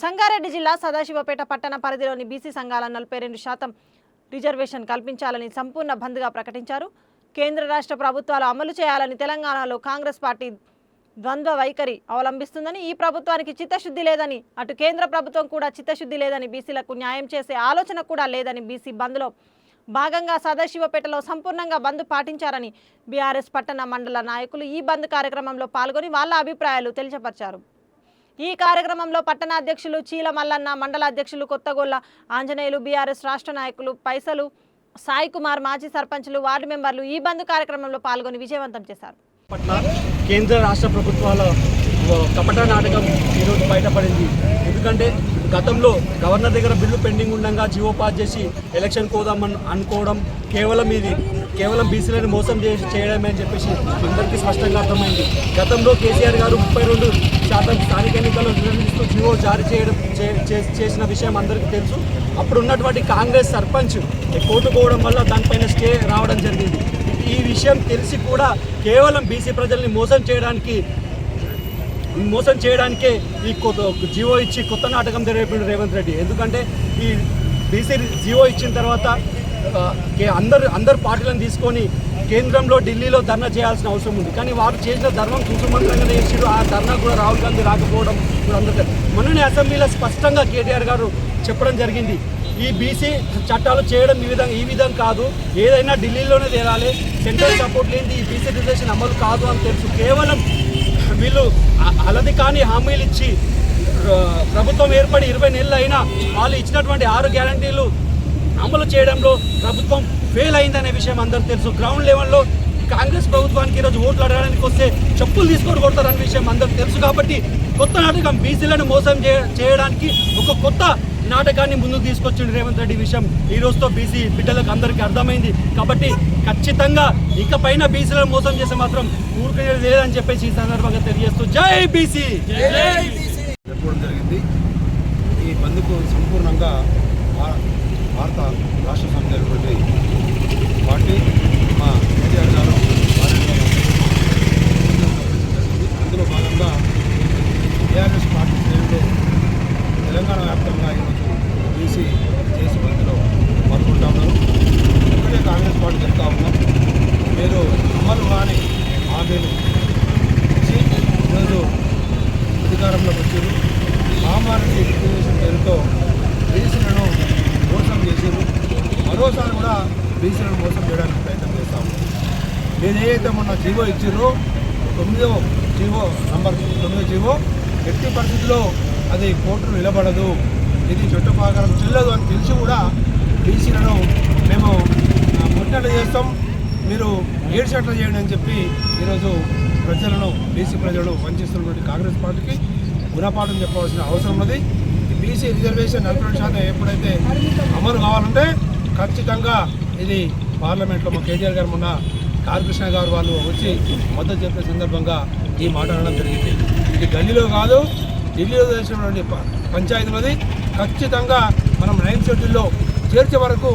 సంగారెడ్డి జిల్లా సదాశివపేట పట్టణ పరిధిలోని బీసీ సంఘాల నలభై రెండు శాతం రిజర్వేషన్ కల్పించాలని సంపూర్ణ బంద్గా ప్రకటించారు. కేంద్ర రాష్ట్ర ప్రభుత్వాలు అమలు చేయాలని తెలంగాణలో కాంగ్రెస్ పార్టీ ద్వంద్వ వైఖరి అవలంబిస్తుందని ఈ ప్రభుత్వానికి చిత్తశుద్ధి లేదని అటు కేంద్ర ప్రభుత్వం కూడా చిత్తశుద్ధి లేదని బీసీలకు న్యాయం చేసే ఆలోచన కూడా లేదని బీసీ బంద్లో భాగంగా సదాశివపేటలో సంపూర్ణంగా బంద్ పాటించారని బీఆర్ఎస్ పట్టణ మండల నాయకులు ఈ బంద్ కార్యక్రమంలో పాల్గొని వాళ్ళ అభిప్రాయాలు తెలియపరిచారు. ఈ కార్యక్రమంలో పట్టణ అధ్యక్షులు చీల మల్లన్న మండల అధ్యక్షులు కొత్తగొల్ల ఆంజనేయులు బీఆర్ఎస్ రాష్ట్ర నాయకులు పైసలు సాయి కుమార్ మాజీ సర్పంచులు వార్డు మెంబర్లు ఈ బంద్ కార్యక్రమంలో పాల్గొని విజయవంతం చేశారు. కేంద్ర రాష్ట్ర ప్రభుత్వాల కపట నాటకం ఈరోజు బయటపడింది. ఎందుకంటే గతంలో గవర్నర్ దగ్గర బిల్లు పెండింగ్ ఉండగా జీవో పాస్ చేసి ఎలక్షన్ కోదామని అనుకోవడం కేవలం ఇది. కేవలం బీసీలను మోసం చేసి చేయడమే అని చెప్పేసి అందరికీ స్పష్టంగా అర్థమైంది. గతంలో కేసీఆర్ గారు ముప్పై రెండు శాతం స్థానిక ఎన్నికల్లో నిర్వహిస్తూ జీవో జారీ చేయడం చే- చే- చేసిన విషయం అందరికీ తెలుసు. అప్పుడు ఉన్నటువంటి కాంగ్రెస్ సర్పంచ్ కోటుకోవడం వల్ల దానిపైన స్టే రావడం జరిగింది. ఈ విషయం తెలిసి కూడా కేవలం బీసీ ప్రజల్ని మోసం చేయడానికి మోసం చేయడానికే ఈ కొత్త జీవో ఇచ్చి కొత్త నాటకం జరిగిపోయింది రేవంత్ రెడ్డి. ఎందుకంటే ఈ బీసీ జీవో ఇచ్చిన తర్వాత అందరు అందరు పార్టీలను తీసుకొని కేంద్రంలో ఢిల్లీలో ధర్నా చేయాల్సిన అవసరం ఉంది. కానీ వారు చేసిన ధర్మం కుసుమంత్రంగా చేసిరు ఆ ధర్నా కూడా రాహుల్ గాంధీ రాకపోవడం ఇప్పుడు అందరికీ మొన్ననే అసెంబ్లీలో స్పష్టంగా కేటీఆర్ గారు చెప్పడం జరిగింది. ఈ బీసీ చట్టాలు చేయడం ఈ విధంగా ఈ విధం కాదు. ఏదైనా ఢిల్లీలోనే తేలాలి. సెంట్రల్ సపోర్ట్ లేనిది ఈ బీసీ రిజర్వేషన్ అమలు కాదు అని తెలుసు. కేవలం వీళ్ళు అలది కాని హామీలు ఇచ్చి ప్రభుత్వం ఏర్పడి ఇరవై నెలలు అయినా వాళ్ళు ఇచ్చినటువంటి ఆరు గ్యారంటీలు అమలు చేయడంలో ప్రభుత్వం ఫెయిల్ అయిందనే విషయం అందరికీ తెలుసు. గ్రౌండ్ లెవెల్లో కాంగ్రెస్ ప్రభుత్వానికి ఈరోజు ఓట్లు అడగడానికి వస్తే చెప్పులు తీసుకొని కొడతారనే విషయం అందరికీ తెలుసు కాబట్టి కొత్త నాటకం బీసీలను మోసం చేయడానికి ఒక కొత్త నాటకాన్ని ముందుకు తీసుకొచ్చిండు రేవంత్ రెడ్డి విషయం ఈ రోజుతో బీసీ బిడ్డలకు అందరికీ అర్థమైంది. కాబట్టి ఖచ్చితంగా ఇకపైన బీసీలను మోసం చేస్తే మాత్రం ఊరుకునేది లేదని చెప్పేసి ఈ సందర్భంగా తెలియజేస్తూ జై బీసీ! జరిగింది. ఈ బంద్కు సంపూర్ణంగా భా- భారత రాష్ట్ర సమితి అయినటువంటి పార్టీ మా కేటీఆర్ గారు భారతీయ జరిగింది అందులో భాగంగా టీఆర్ఎస్ పార్టీ శ్రేణులు తెలంగాణ వ్యాప్తంగా ఈరోజు బీసీ చేసి బంద్లో పాల్గొంటా ఉన్నారు ఇక్కడే కాంగ్రెస్ పార్టీ చెప్తా ఉన్నాం మీరు అమలు కాని హామీలు ఇచ్చి ఈరోజు అధికారంలోకి వచ్చారు మహమ్మారి రిజర్వేషన్ పేరుతో బీసీలను మోసం చేశారు మరోసారి కూడా బీసీలను మోసం చేయడానికి ప్రయత్నం చేస్తా మీరు ఏదైతే మొన్న జీవో ఇచ్చిర్రో తొమ్మిదో జీవో నంబర్ తొమ్మిదో జీవో ఎట్టి పరిస్థితుల్లో అది కోర్టును నిలబడదు. ఇది చట్టప్రకారం చెల్లదు అని తెలిసి కూడా బీసీలను మేము ముట్టడి చేస్తాం. మీరు ఏడ్చట్లు చేయండి అని చెప్పి ఈరోజు ప్రజలను బీసీ ప్రజలను వంచిస్తున్నటువంటి కాంగ్రెస్ పార్టీకి గుణపాఠం చెప్పవలసిన అవసరం ఉన్నది. ఈ బీసీ రిజర్వేషన్ నలభై రెండు శాతం ఎప్పుడైతే అమలు కావాలంటే ఖచ్చితంగా ఇది పార్లమెంట్లో మా కేటీఆర్ గారు మొన్న కాళకృష్ణ గారు వాళ్ళు వచ్చి మద్దతు చెప్పిన సందర్భంగా ఈ మాట అనడం జరిగింది. ఇది గల్లీలో కాదు ఢిల్లీలో చేసినటువంటి పంచాయతీలోది ఖచ్చితంగా మనం నైన్ షెడ్యూల్లో చేర్చే వరకు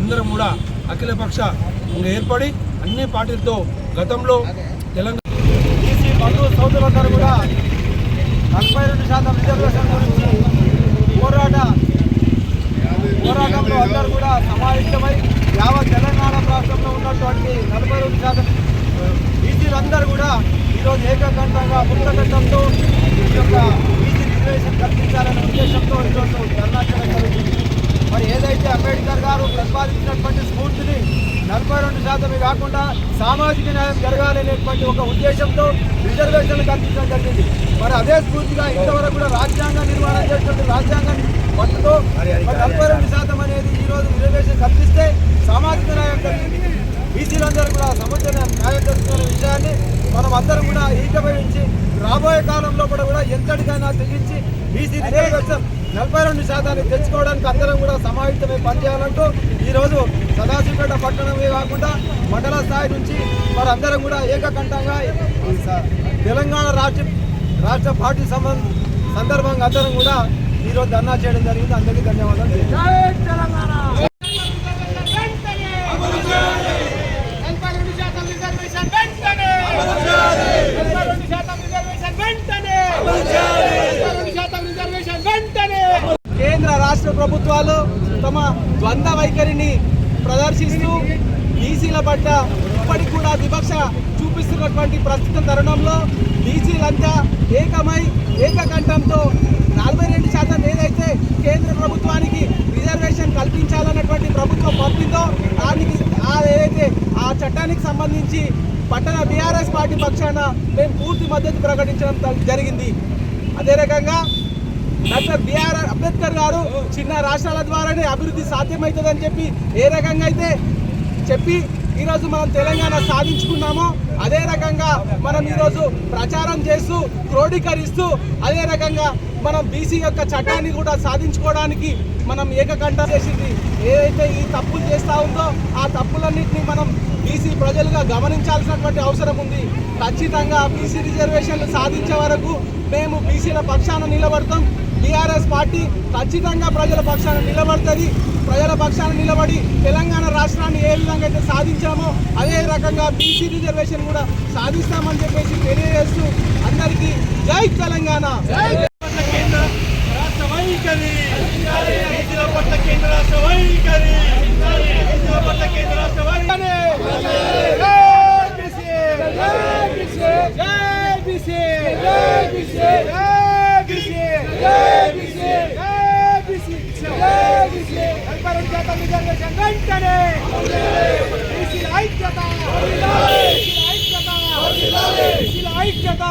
అందరం కూడా అఖిలపక్ష ఏర్పడి అన్ని పార్టీలతో గతంలో తెలంగాణ బీసీ బంధు సోదరులందరూ కూడా నలభై రెండు శాతం రిజర్వేషన్ గురించి పోరాట పోరాటంలో అందరూ కూడా సమావేశమై యావత్ తెలంగాణ రాష్ట్రంలో ఉన్నటువంటి నలభై రెండు శాతం బీసీలందరూ కూడా ఈరోజు ఏకకంఠంగా ముక్తకంఠంతో ఈ యొక్క బీసీ రిజర్వేషన్ కల్పించాలనే ఉద్దేశంతో ఈరోజు ధర్నా చేయడం జరుగుతుంది మరి ఏదైతే అంబేద్కర్ గారు ప్రతిపాదించినటువంటి స్ఫూర్తిని నలభై రెండు శాతమే కాకుండా సామాజిక న్యాయం జరగాలనేటువంటి ఒక ఉద్దేశంతో రిజర్వేషన్లు కల్పించడం జరిగింది. మరి అదే స్ఫూర్తిగా ఇంతవరకు కూడా రాజ్యాంగ నిర్మాణం చేసినటువంటి రాజ్యాంగం పట్టుతో నలభై రెండు శాతం అనేది ఈ రోజు రిజర్వేషన్ కల్పిస్తే సామాజిక న్యాయం కలిగింది బీసీలందరూ కూడా సముద్ర న్యాయం జరుగుతున్న విషయాన్ని మనం అందరం కూడా ఏకీభవించి రాబోయే కాలంలో కూడా కూడా తెగించి బీసీ రిజర్వేషన్ నలభై రెండు శాతాన్ని తెచ్చుకోవడానికి అందరం కూడా సమాయుక్తమై పనిచేయాలంటూ ఈరోజు సదాశివపేట పట్టణమే కాకుండా మండల స్థాయి నుంచి వారందరం కూడా ఏకకంఠంగా తెలంగాణ రాష్ట్ర రాష్ట్ర పార్టీ సంబంధ సందర్భంగా అందరం కూడా ఈరోజు ధర్నా చేయడం జరిగింది. అందరికీ ధన్యవాదాలు నలభై రెండు శాతం రిజర్వేషన్ వెంటనే నలభై రెండు శాతం రిజర్వేషన్ వెంటనే నలభై రెండు శాతం రిజర్వేషన్ వెంటనే రాష్ట్ర ప్రభుత్వాలు తమ ద్వంద్వ వైఖరిని ప్రదర్శిస్తూ బీసీల పట్ల ఇప్పటికి కూడా వివక్ష చూపిస్తున్నటువంటి ప్రస్తుత తరుణంలో బీసీలంతా ఏకమై ఏకకంఠంతో నలభై రెండు శాతం ఏదైతే కేంద్ర ప్రభుత్వానికి రిజర్వేషన్ కల్పించాలన్నటువంటి ప్రభుత్వం పంపిందో దానికి ఏదైతే ఆ చట్టానికి సంబంధించి పట్టణ బీఆర్ఎస్ పార్టీ పక్షాన మేము పూర్తి మద్దతు ప్రకటించడం జరిగింది. అదే రకంగా డాక్టర్ బిఆర్ అంబేద్కర్ గారు చిన్న రాష్ట్రాల ద్వారానే అభివృద్ధి సాధ్యమవుతుందని చెప్పి ఏ రకంగా అయితే చెప్పి ఈరోజు మనం తెలంగాణ సాధించుకున్నామో అదే రకంగా మనం ఈరోజు ప్రచారం చేస్తూ క్రోడీకరిస్తూ అదే రకంగా మనం బీసీ యొక్క చట్టాన్ని కూడా సాధించుకోవడానికి మనం ఏకకంఠ చేసింది. ఏదైతే ఈ తప్పులు చేస్తూ ఉందో ఆ తప్పులన్నింటినీ మనం బీసీ ప్రజలుగా గమనించాల్సినటువంటి అవసరం ఉంది. ఖచ్చితంగా బీసీ రిజర్వేషన్లు సాధించే వరకు మేము బీసీల పక్షాన నిలబడతాం. టీఆర్ఎస్ పార్టీ ఖచ్చితంగా ప్రజల పక్షాన నిలబడుతుంది. ప్రజల పక్షాన నిలబడి తెలంగాణ రాష్ట్రాన్ని ఏ విధంగా అయితే సాధించామో అదే రకంగా బీసీ రిజర్వేషన్ కూడా సాధిస్తామని చెప్పేసి తెలియజేస్తూ అందరికీ జై తెలంగాణ కేంద్ర రాష్ట్ర వైఖరి రైతుల పట్ల కేంద్ర రాష్ట్ర వైఖరి రైతుల పట్ల కేంద్ర రాష్ట్ర వైఖరి వెంటనే ఐక్యత. ఐక్యత. ఐక్యత.